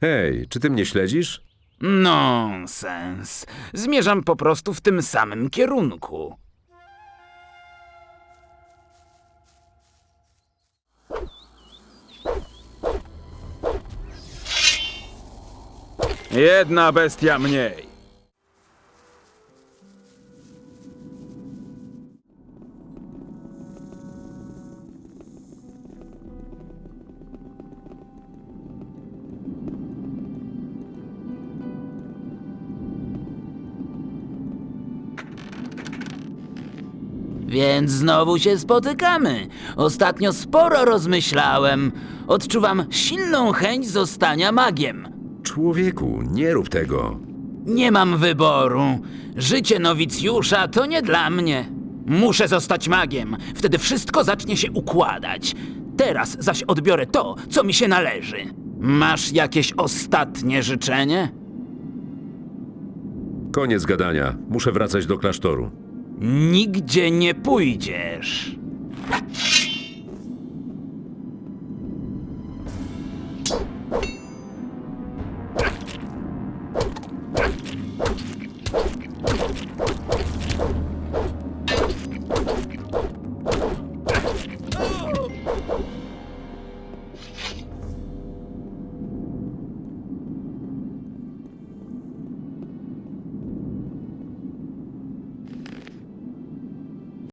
Hej, czy ty mnie śledzisz? Nonsens. Zmierzam po prostu w tym samym kierunku. Jedna bestia mniej. Więc znowu się spotykamy. Ostatnio sporo rozmyślałem. Odczuwam silną chęć zostania magiem. Człowieku, nie rób tego. Nie mam wyboru. Życie nowicjusza to nie dla mnie. Muszę zostać magiem. Wtedy wszystko zacznie się układać. Teraz zaś odbiorę to, co mi się należy. Masz jakieś ostatnie życzenie? Koniec gadania. Muszę wracać do klasztoru. Nigdzie nie pójdziesz.